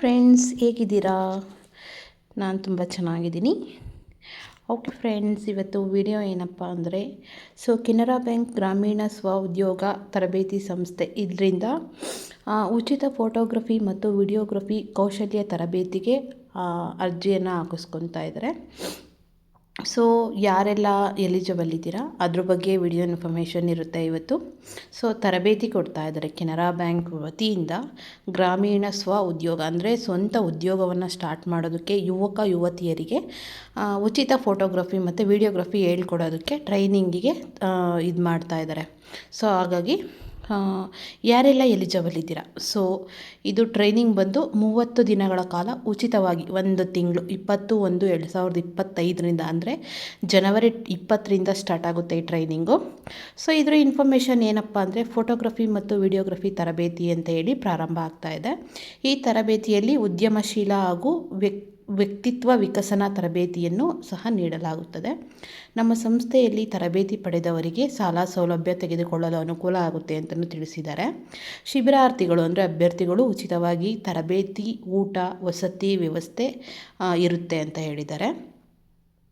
Friends ಹೇಗಿದ್ದೀರಾ? ನಾನು ತುಂಬ ಚೆನ್ನಾಗಿದ್ದೀನಿ. ಓಕೆ ಫ್ರೆಂಡ್ಸ್ ಇವತ್ತು ವಿಡಿಯೋ ಏನಪ್ಪ ಅಂದರೆ ಸೊ ಕೆನರಾ ಬ್ಯಾಂಕ್ ಗ್ರಾಮೀಣ ಸ್ವ ಉದ್ಯೋಗ ತರಬೇತಿ ಸಂಸ್ಥೆ ಇದರಿಂದ ಉಚಿತ ಫೋಟೋಗ್ರಫಿ ಮತ್ತು ವಿಡಿಯೋಗ್ರಫಿ ಕೌಶಲ್ಯ ತರಬೇತಿಗೆ ಅರ್ಜಿಯನ್ನು ಹಾಕಿಸ್ಕೊತಾ ಇದ್ದಾರೆ ಸೊ ಯಾರೆಲ್ಲ ಎಲಿಜಿಬಲ್ ಇದ್ದೀರಾ, ಅದ್ರ ಬಗ್ಗೆ ವಿಡಿಯೋ ಇನ್ಫಾರ್ಮೇಷನ್ ಇರುತ್ತೆ ಇವತ್ತು. ಸೊ ತರಬೇತಿ ಕೊಡ್ತಾ ಇದ್ದಾರೆ ಕೆನರಾ ಬ್ಯಾಂಕ್ ವತಿಯಿಂದ ಗ್ರಾಮೀಣ ಸ್ವ ಉದ್ಯೋಗ, ಅಂದರೆ ಸ್ವಂತ ಉದ್ಯೋಗವನ್ನು ಸ್ಟಾರ್ಟ್ ಮಾಡೋದಕ್ಕೆ ಯುವಕ, ಯುವತಿಯರಿಗೆ ಉಚಿತ ಫೋಟೋಗ್ರಫಿ ಮತ್ತು ವಿಡಿಯೋಗ್ರಫಿ ಹೇಳ್ಕೊಡೋದಕ್ಕೆ ಟ್ರೈನಿಂಗಿಗೆ ಇದು ಮಾಡ್ತಾ ಇದ್ದಾರೆ. ಸೊ ಹಾಗಾಗಿ ಯಾರೆಲ್ಲ ಎಲಿಜಿಬಲ್ ಇದ್ದೀರಾ ಸೊ ಇದು ಟ್ರೈನಿಂಗ್ ಬಂದು ಮೂವತ್ತು ದಿನಗಳ ಕಾಲ ಉಚಿತವಾಗಿ ಒಂದು ತಿಂಗಳು, ಇಪ್ಪತ್ತು ಒಂದು ಎರಡು ಸಾವಿರದ ಇಪ್ಪತ್ತೈದರಿಂದ ಅಂದರೆ ಜನವರಿ ಇಪ್ಪತ್ತರಿಂದ ಸ್ಟಾರ್ಟ್ ಆಗುತ್ತೆ ಈ ಟ್ರೈನಿಂಗು ಸೊ ಇದರ ಇನ್ಫಾರ್ಮೇಷನ್ ಏನಪ್ಪ ಅಂದರೆ ಫೋಟೋಗ್ರಫಿ ಮತ್ತು ವಿಡಿಯೋಗ್ರಫಿ ತರಬೇತಿ ಅಂತ ಹೇಳಿ ಪ್ರಾರಂಭ ಆಗ್ತಾ ಇದೆ. ಈ ತರಬೇತಿಯಲ್ಲಿ ಉದ್ಯಮಶೀಲ ಹಾಗೂ ವ್ಯಕ್ತಿ ವ್ಯಕ್ತಿತ್ವ ವಿಕಸನ ತರಬೇತಿಯನ್ನು ಸಹ ನೀಡಲಾಗುತ್ತದೆ. ನಮ್ಮ ಸಂಸ್ಥೆಯಲ್ಲಿ ತರಬೇತಿ ಪಡೆದವರಿಗೆ ಸಾಲ ಸೌಲಭ್ಯ ತೆಗೆದುಕೊಳ್ಳಲು ಅನುಕೂಲ ಆಗುತ್ತೆ ಅಂತಲೂ ತಿಳಿಸಿದ್ದಾರೆ. ಶಿಬಿರಾರ್ಥಿಗಳು ಅಂದರೆ ಅಭ್ಯರ್ಥಿಗಳು ಉಚಿತವಾಗಿ ತರಬೇತಿ, ಊಟ, ವಸತಿ ವ್ಯವಸ್ಥೆ ಇರುತ್ತೆ ಅಂತ ಹೇಳಿದ್ದಾರೆ.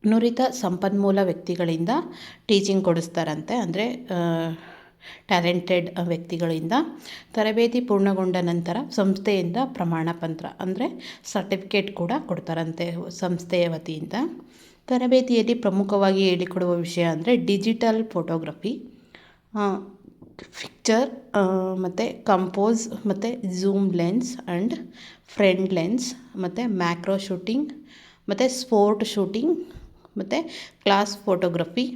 ನುರಿತ ಸಂಪನ್ಮೂಲ ವ್ಯಕ್ತಿಗಳಿಂದ ಟೀಚಿಂಗ್ ಕೊಡಿಸ್ತಾರಂತೆ. ಅಂದರೆ ಟ್ಯಾಲೆಂಟೆಡ್ ವ್ಯಕ್ತಿಗಳಿಂದ ತರಬೇತಿ ಪೂರ್ಣಗೊಂಡ ನಂತರ ಸಂಸ್ಥೆಯಿಂದ ಪ್ರಮಾಣ ಪತ್ರ, ಅಂದರೆ ಸರ್ಟಿಫಿಕೇಟ್ ಕೂಡ ಕೊಡ್ತಾರಂತೆ ಸಂಸ್ಥೆಯ ವತಿಯಿಂದ. ತರಬೇತಿಯಲ್ಲಿ ಪ್ರಮುಖವಾಗಿ ಹೇಳಿಕೊಡುವ ವಿಷಯ ಅಂದರೆ ಡಿಜಿಟಲ್ ಫೋಟೋಗ್ರಫಿ ಪಿಕ್ಚರ್ ಮತ್ತು ಕಂಪೋಸ್, ಮತ್ತು zoom lens and friend lens, ಮತ್ತು ಮ್ಯಾಕ್ರೋ ಶೂಟಿಂಗ್, ಮತ್ತು ಸ್ಪೋರ್ಟ್ ಶೂಟಿಂಗ್, ಮತ್ತು class photography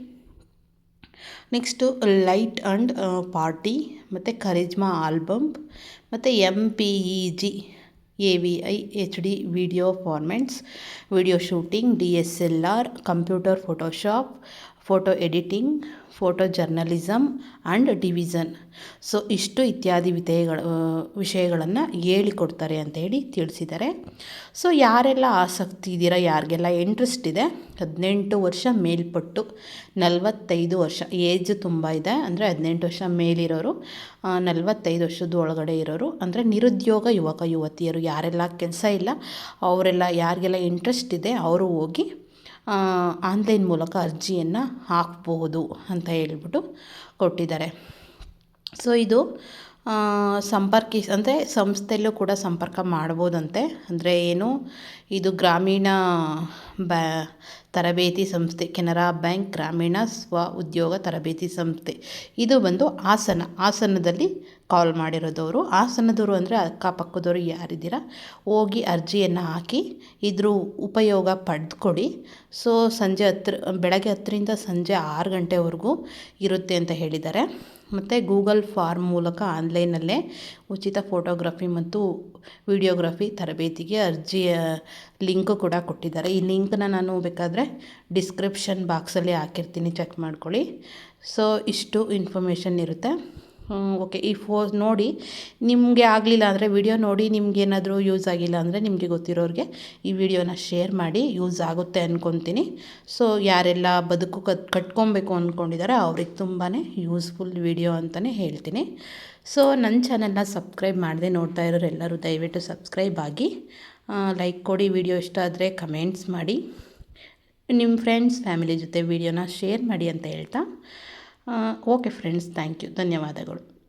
next light and party ಮತ್ತು ಕರಿಜ್ಮಾ ಆಲ್ಬಮ್ ಮತ್ತು M P E G A V I H D video formats video shooting D S L R computer Photoshop photo editing photo journalism and division so ಇಷ್ಟು ಇತ್ಯಾದಿ ವಿಧೇಯಗಳು ವಿಷಯಗಳನ್ನು ಹೇಳಿಕೊಡ್ತಾರೆ ಅಂತ ಹೇಳಿ ತಿಳಿಸಿದ್ದಾರೆ. So ಯಾರೆಲ್ಲ ಆಸಕ್ತಿ ಇದ್ದೀರಾ, ಯಾರಿಗೆಲ್ಲ ಇಂಟ್ರೆಸ್ಟ್ ಇದೆ, ಹದಿನೆಂಟು ವರ್ಷ ಮೇಲ್ಪಟ್ಟು ನಲವತ್ತೈದು ವರ್ಷ ಏಜ್ ತುಂಬ ಇದೆ, ಅಂದರೆ ಹದಿನೆಂಟು ವರ್ಷ ಮೇಲಿರೋರು ನಲವತ್ತೈದು ವರ್ಷದ ಒಳಗಡೆ ಇರೋರು, ಅಂದರೆ ನಿರುದ್ಯೋಗ ಯುವಕ, ಯುವತಿಯರು, ಯಾರೆಲ್ಲ ಕೆಲಸ ಇಲ್ಲ, ಅವರೆಲ್ಲ ಯಾರಿಗೆಲ್ಲ ಇಂಟ್ರೆಸ್ಟ್ ಇದೆ, ಅವರು ಹೋಗಿ ಆನ್ಲೈನ್ ಮೂಲಕ ಅರ್ಜಿಯನ್ನು ಹಾಕ್ಬೋದು ಅಂತ ಹೇಳ್ಬಿಟ್ಟು ಕೊಟ್ಟಿದ್ದಾರೆ. ಸೊ ಇದು ಸಂಪರ್ಕಿಸ್ ಅಂದರೆ ಸಂಸ್ಥೆಯಲ್ಲೂ ಕೂಡ ಸಂಪರ್ಕ ಮಾಡ್ಬೋದಂತೆ. ಅಂದರೆ ಏನು, ಇದು ಗ್ರಾಮೀಣ ಬ್ಯಾ ತರಬೇತಿ ಸಂಸ್ಥೆ, ಕೆನರಾ ಬ್ಯಾಂಕ್ ಗ್ರಾಮೀಣ ಸ್ವ ಉದ್ಯೋಗ ತರಬೇತಿ ಸಂಸ್ಥೆ. ಇದು ಬಂದು ಹಾಸನ, ಹಾಸನದಲ್ಲಿ ಕಾಲ್ ಮಾಡಿರೋದವರು. ಹಾಸನದವರು ಅಂದರೆ ಅಕ್ಕಪಕ್ಕದವರು ಯಾರಿದ್ದೀರ? ಹೋಗಿ ಅರ್ಜಿಯನ್ನು ಹಾಕಿ, ಇದ್ರ ಉಪಯೋಗ ಪಡೆದುಕೊಡಿ ಸೊ, ಸಂಜೆ ಹತ್ರ, ಬೆಳಗ್ಗೆ ಹತ್ತರಿಂದ ಸಂಜೆ ಆರು ಗಂಟೆವರೆಗೂ ಇರುತ್ತೆ ಅಂತ ಹೇಳಿದ್ದಾರೆ. ಮತ್ತು ಗೂಗಲ್ ಫಾರ್ಮ್ ಮೂಲಕ ಆನ್ಲೈನಲ್ಲೇ ಉಚಿತ ಫೋಟೋಗ್ರಫಿ ಮತ್ತು ವಿಡಿಯೋಗ್ರಫಿ ತರಬೇತಿಗೆ ಅರ್ಜಿಯ ಲಿಂಕು ಕೂಡ ಕೊಟ್ಟಿದ್ದಾರೆ. ಈ ಲಿಂಕನ್ನ ನಾನು ಬೇಕಾದರೆ ಡಿಸ್ಕ್ರಿಪ್ಷನ್ ಬಾಕ್ಸಲ್ಲಿ ಹಾಕಿರ್ತೀನಿ. ಚೆಕ್ ಮಾಡ್ಕೊಳ್ಳಿ. ಸೊ, ಇಷ್ಟು ಇನ್ಫಾರ್ಮೇಷನ್ ಇರುತ್ತೆ. ಓಕೆ ಈ ಫೋ ನೋಡಿ, ನಿಮಗೆ ಆಗಲಿಲ್ಲ ಅಂದರೆ ವಿಡಿಯೋ ನೋಡಿ ನಿಮಗೇನಾದರೂ ಯೂಸ್ ಆಗಿಲ್ಲ ಅಂದರೆ ನಿಮಗೆ ಗೊತ್ತಿರೋರಿಗೆ ಈ ವಿಡಿಯೋನ ಶೇರ್ ಮಾಡಿ ಯೂಸ್ ಆಗುತ್ತೆ ಅಂದ್ಕೊತೀನಿ ಸೊ ಯಾರೆಲ್ಲ ಬದುಕು ಕತ್ ಕಟ್ಕೊಬೇಕು ಅಂದ್ಕೊಂಡಿದ್ದಾರೆ ಅವ್ರಿಗೆ ತುಂಬಾ ಯೂಸ್ಫುಲ್ ವಿಡಿಯೋ ಅಂತಲೇ ಹೇಳ್ತೀನಿ. ಸೊ ನನ್ನ ಚಾನಲ್ನ ಸಬ್ಸ್ಕ್ರೈಬ್ ಮಾಡದೆ ನೋಡ್ತಾ ಇರೋರು ಎಲ್ಲರೂ ದಯವಿಟ್ಟು ಸಬ್ಸ್ಕ್ರೈಬ್ ಆಗಿ ಲೈಕ್ ಕೊಡಿ. ವಿಡಿಯೋ ಇಷ್ಟ ಆದರೆ ಕಮೆಂಟ್ಸ್ ಮಾಡಿ. ನಿಮ್ಮ ಫ್ರೆಂಡ್ಸ್ ಫ್ಯಾಮಿಲಿ ಜೊತೆ ವಿಡಿಯೋನ ಶೇರ್ ಮಾಡಿ ಅಂತ ಹೇಳ್ತಾ. ಓಕೆ ಫ್ರೆಂಡ್ಸ್ ಥ್ಯಾಂಕ್ ಯು ಧನ್ಯವಾದಗಳು.